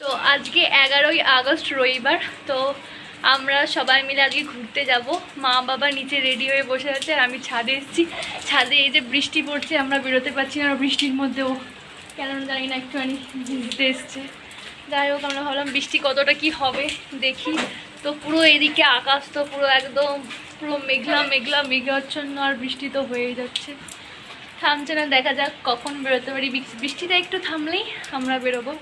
তো আজকে এগারোই আগস্ট রবিবার, তো আমরা সবাই মিলে আজকে ঘুরতে যাব। মা বাবা নিচে রেডি হয়ে বসে আছে, আর আমি ছাদে এসেছি। ছাদে এই যে বৃষ্টি পড়ছে, আমরা বেরোতে পারছি না, বৃষ্টির মধ্যেও কেন জানি না একটুখানি ঘুরতে এসছে। যাই হোক, আমরা ভাবলাম বৃষ্টি কতটা কি হবে, দেখি। তো পুরো এদিকে আকাশ তো পুরো একদম পুরো মেঘলা মেঘলা, মেঘাচ্ছন্ন, আর বৃষ্টি তো হয়েই যাচ্ছে। থামছে না, দেখা যাক কখন বেরোতে পারি। বৃষ্টিটা একটু থামলেই আমরা বেরোবো।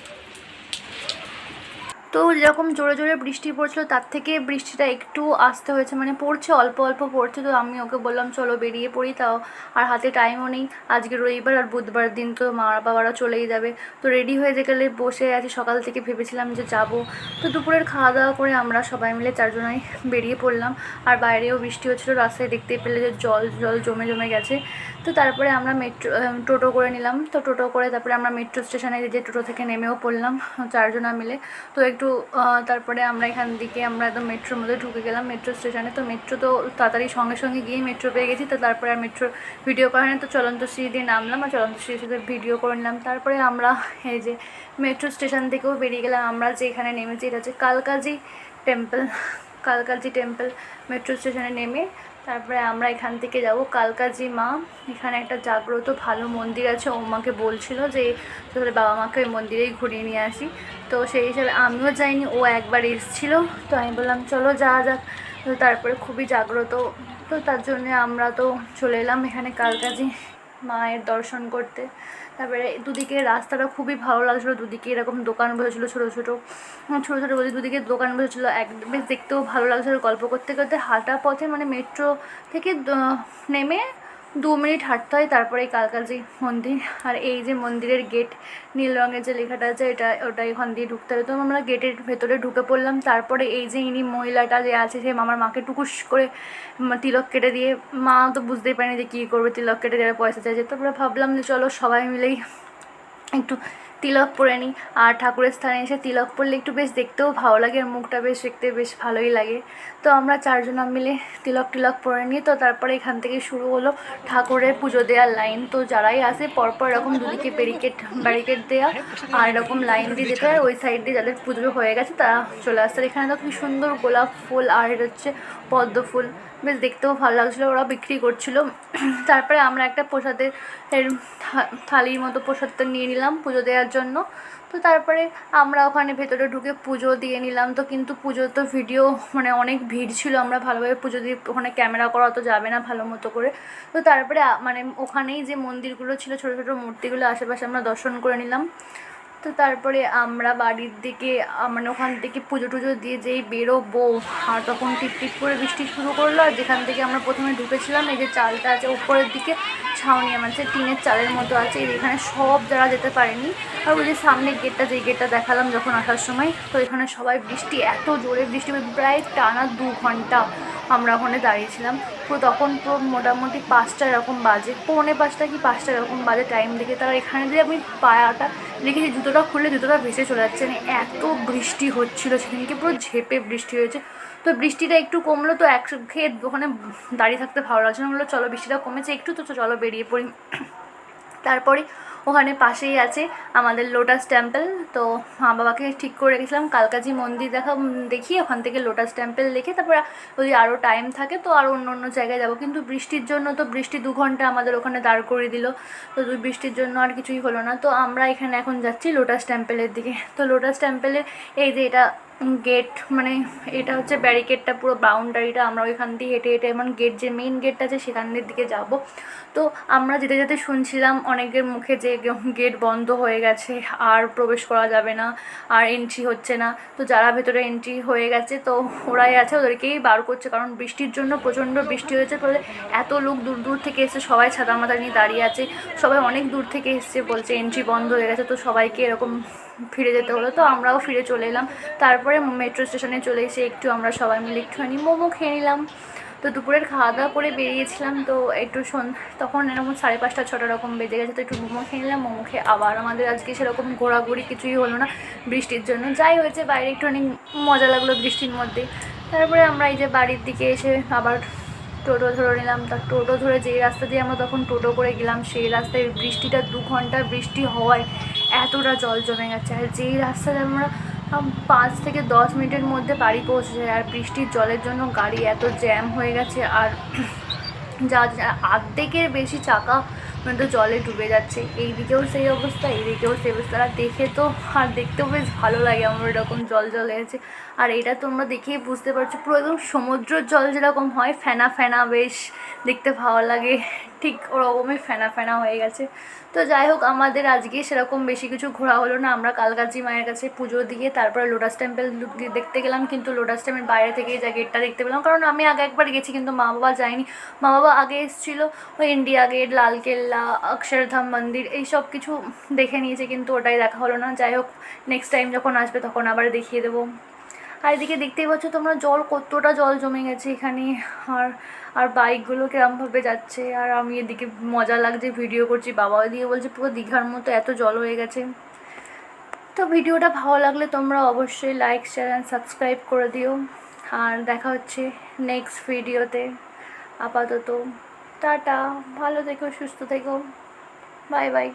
তো যেরকম জোরে জোরে বৃষ্টি পড়ছিল, তার থেকে বৃষ্টিটা একটু আসতে হয়েছে। মানে পড়ছে, অল্প অল্প পড়ছে। তো আমি ওকে বললাম, চলো বেরিয়ে পড়ি, তাও আর হাতে টাইমও নেই। আজকে রবিবার আর বুধবার দিন তো মা বাবারা চলেই যাবে। তো রেডি হয়ে গেলে বসে আছি। সকাল থেকে ভেবেছিলাম যে যাব। তো দুপুরের খাওয়া দাওয়া করে আমরা সবাই মিলে চারজনাই বেরিয়ে পড়লাম। আর বাইরেও বৃষ্টি হচ্ছিল। রাস্তায় দেখতে পেলে যে জল জল জমে জমে গেছে। তো তারপরে আমরা মেট্রো টোটো করে নিলাম। তো টোটো করে তারপরে আমরা মেট্রো স্টেশনে যে টোটো থেকে নেমেও পড়লাম, চারজনা মিলে। তো একটু তারপরে আমরা এখান থেকে আমরা একদম মেট্রোর মধ্যে ঢুকে গেলাম মেট্রো স্টেশনে তো মেট্রো তো তাড়াতাড়ি সঙ্গে সঙ্গে গিয়ে মেট্রো পেয়ে গেছি, তো তারপরে আর মেট্রো ভিডিও করা হয়নি। তো চলন্ত সিঁড়ি দিয়ে নামলাম আর চলন্ত সিঁড়ির সাথে ভিডিও করে নিলাম। তারপরে আমরা এই যে মেট্রো স্টেশন থেকেও বেরিয়ে গেলাম। আমরা যে এখানে নেমেছি, এটা হচ্ছে Kalkaji temple Kalkaji temple metro স্টেশনে নেমে তারপরে আমরা এখান থেকে যাব কালকাজি মা। এখানে একটা জাগ্রত ভালো মন্দির আছে, ও মাকে বলছিল যে তাহলে বাবা মাকে ওই মন্দিরেই ঘুরিয়ে নিয়ে আসি। তো সেই হিসাবে আমিও যাইনি, ও একবার এসেছিল। তো আমি বললাম, চলো যাওয়া যাক। তো তারপরে খুবই জাগ্রত। তো তার জন্যে আমরা তো চলে এলাম এখানে কালকাজি মায়ের দর্শন করতে। তারপরে দুদিকে রাস্তাটা খুবই ভালো লাগছিল দুদিকে এরকম দোকান বসেছিলো ছোটো ছোটো। হ্যাঁ, ছোটো ছোটো বলতে দুদিকে দোকান বসেছিলো এক বেশ দেখতেও ভালো লাগছিল গল্প করতে করতে। হাঁটা পথে মানে মেট্রো থেকে নেমে দু মিনিট হাঁটতে হয়, তারপরে কালকাজি মন্দির আর এই যে মন্দিরের গেট নীল রঙের যে লেখাটা আছে, এটা ওটা এখান দিয়ে ঢুকতে হবে। তো আমরা গেটের ভেতরে ঢুকে পড়লাম, তারপরে এই যে ইনি মহিলাটা যে আছে, সে আমার মাকে টুকুস করে তিলক কেটে দিয়ে, মা তো বুঝতেই পারেনি যে কী করবে, তিলক কেটে দেবে, পয়সা চাইছে। তারপরে ভাবলাম যে চলো সবাই মিলেই একটু তিলক পরে নিই আর ঠাকুরের স্থানে এসে তিলক পরলে একটু বেশ দেখতেও ভালো লাগে, আর মুখটা বেশ দেখতে বেশ ভালোই লাগে। তো আমরা চারজনা মিলে তিলক টিলক পরে নিই তো তারপরে এখান থেকে শুরু হলো ঠাকুরের পুজো দেওয়ার লাইন। তো যারাই আসে, পরপর এরকম দুদিকে ব্যারিকেড ব্যারিকেড দেওয়া আর এরকম লাইন দিয়ে যেতে হয়, ওই সাইড দিয়ে যাদের পুজো হয়ে গেছে, তারা চলে আসছে এখানে তো খুব সুন্দর গোলাপ ফুল, আর হচ্ছে পদ্ম ফুল। বেশ দেখতেও ভালো লাগছিল, ওরা বিক্রি করছিল। তারপরে আমরা একটা প্রসাদের থালির মতো প্রসাদটা নিয়ে নিলাম। পুজো দেওয়ার জন্য। তো তারপরে আমরা ওখানে ভেতরে ঢুকে পুজো দিয়ে নিলাম। তো কিন্তু পুজো তো ভিডিও মানে অনেক ভিড় ছিল। আমরা ভালোভাবে পুজো দিয়ে ওখানে ক্যামেরা করা তো যাবে না ভালো মতো করে। তো তারপরে মানে ওখানেই যে মন্দিরগুলো ছিল, ছোটো ছোটো মূর্তিগুলো আশেপাশে আমরা দর্শন করে নিলাম। তো তারপরে আমরা বাড়ির দিকে মানে ওখান থেকে পুজো টুজো দিয়ে যেই বেরোবো, আর তখন টিপ টিপ করে বৃষ্টি শুরু করল, আর যেখান থেকে আমরা প্রথমে ঢুকেছিলাম, এই যে চালটা আছে উপরের দিকে, ছাউনি হচ্ছে টিনের চালের মতো আছে এখানে সব যারা যেতে পারেনি, আর ওই যে সামনে গেটটা, যেই গেটটা দেখালাম যখন আসার সময়, তো এখানে সবাই বৃষ্টি, এত জোরে বৃষ্টি মানে প্রায় টানা দু ঘণ্টা। আমরা ওখানে দাঁড়িয়েছিলাম। পুরো তখন পুরো মোটামুটি পাঁচটা এরকম বাজে। পৌনে পাঁচটা কি পাঁচটা এরকম বাজে টাইম দেখে তারা এখানে যে আমি পায়াটা দেখেছি, জুতোটা খুললে জুতোটা ভেসে চলে যাচ্ছে। মানে এত বৃষ্টি হচ্ছিল সেদিনকে, পুরো ঝেপে বৃষ্টি হয়েছে। তো বৃষ্টিটা একটু কমলো তো এক খেয়ে ওখানে দাঁড়িয়ে থাকতে ভালো লাগছে না। বলল চলো বৃষ্টিটা কমেছে, একটু তো চলো বেরিয়ে পড়ি। তারপরে ওখানে পাশেই আছে আমাদের লোটাস টেম্পল তো মা বাবাকে ঠিক করে রেখেছিলাম। কালকাজি মন্দির দেখা দেখি, ওখান থেকে লোটাস টেম্পল দেখে তারপরে যদি আরও টাইম থাকে, তো আরও অন্য অন্য জায়গায় যাব। কিন্তু বৃষ্টির জন্য তো বৃষ্টি দু ঘণ্টা আমাদের ওখানে দাঁড় করিয়ে দিল। তো দু- বৃষ্টির জন্য আর কিছুই হলো না। তো আমরা এখানে এখন যাচ্ছি লোটাস টেম্পলের দিকে। তো লোটাস টেম্পলের এই যে এটা গেট মানে এটা হচ্ছে ব্যারিকেডটা পুরো বাউন্ডারিটা আমরা ওইখান দিয়ে হেঁটে হেঁটে, এমন গেট যে মেইন গেটটা আছে, সেখানের দিকে যাব। তো আমরা যেতে যেতে শুনছিলাম অনেকের মুখে যে গেট বন্ধ হয়ে গেছে, আর প্রবেশ করা যাবে না, আর এন্ট্রি হচ্ছে না। তো যারা ভেতরে এন্ট্রি হয়ে গেছে, তো ওরাই আছে, ওদেরকেই বার করছে, কারণ বৃষ্টির জন্য প্রচণ্ড বৃষ্টি হয়েছে, ফলে এত লোক দূর দূর থেকে এসে সবাই ছাতা মাথা নিয়ে দাঁড়িয়ে আছে, সবাই অনেক দূর থেকে এসছে বলছে এন্ট্রি বন্ধ হয়ে গেছে, তো সবাইকে এরকম ফিরে যেতে হলো। তো আমরাও ফিরে চলে এলাম। তারপরে মেট্রো স্টেশনে চলে এসে একটু আমরা সবাই মিলে একটুখানি মোমো খেয়ে নিলাম। তো দুপুরের খাওয়া দাওয়া করে বেরিয়েছিলাম তো একটু তখন এরকম সাড়ে পাঁচটা ছটা রকম বেজে গেছে তো একটু মোমো খেয়ে নিলাম মোমো খেয়ে আবার আমাদের আজকে সেরকম ঘোরাঘুরি কিছুই হলো না বৃষ্টির জন্য। যাই হয়েছে বাইরে একটু অনেক মজা লাগল বৃষ্টির মধ্যে। তারপরে আমরা এই যে বাড়ির দিকে এসে আবার টোটো ধরে নিলাম। তার টোটো ধরে যেই রাস্তা দিয়ে আমরা তখন টোটো করে গেলাম সেই রাস্তায় বৃষ্টিটা দু ঘণ্টা বৃষ্টি হওয়ায় এতটা জল জমে গেছে। আর যেই রাস্তায় আমরা আম, পাঁচ থেকে দশ মিনিটের মধ্যে বাড়ি পৌঁছেছে আর বৃষ্টির জলের জন্য গাড়ি এত জ্যাম হয়ে গেছে, আর যা অর্ধেকের বেশি চাকা তো জলে ডুবে যাচ্ছে। এই দিকেও সেই অবস্থা এই দিকেও সেই অবস্থা। আর দেখে তো, আর দেখতেও বেশ ভালো লাগে আমার এরকম জল জলে আছে। আর এটা তোমরা দেখেই বুঝতে পারছ, পুরো একদম সমুদ্রের জল যেরকম হয়, ফেনা ফেনা বেশ দেখতে ভালো লাগে। ঠিক ওরকমই ফেনা ফেনা হয়ে গেছে। তো যাই হোক, আমাদের আজকে সেরকম বেশি কিছু ঘোরা হলো না। আমরা কালকাজি মায়ের কাছে পুজো দিয়ে তারপরে লোটাস টেম্পল দেখতে গেলাম। কিন্তু লোটাস টেম্পেল বাইরে থেকে যা গেটটা দেখতে পেলাম। কারণ আমি আগে একবার গেছি, কিন্তু মা বাবা যায়নি। মা বাবা আগে এসেছিল, ওই ইন্ডিয়া গেট লালকেল্লা অক্ষরধাম মন্দির, এই সব কিছু দেখে নিয়েছে, কিন্তু ওটাই দেখা হলো না। যাই হোক নেক্সট টাইম যখন আসবে তখন আবার দেখিয়ে দেবো। আর এদিকে দেখতেই পাচ্ছ তোমরা, জল কতটা জল জমে গেছে এখানে, আর আর বাইকগুলো কিরমভাবে যাচ্ছে, আর আমি এদিকে মজা লাগছে ভিডিও করছি, বাবা দিয়ে বলছে পুরো দীঘার মতো এত জল হয়ে গেছে। তো ভিডিওটা ভালো লাগলে তোমরা অবশ্যই লাইক শেয়ার অ্যান্ড সাবস্ক্রাইব করে দিও। আর দেখা হচ্ছে নেক্সট ভিডিওতে আপাতত। টাটা ভালো থেকো সুস্থ থেকো। Bye bye.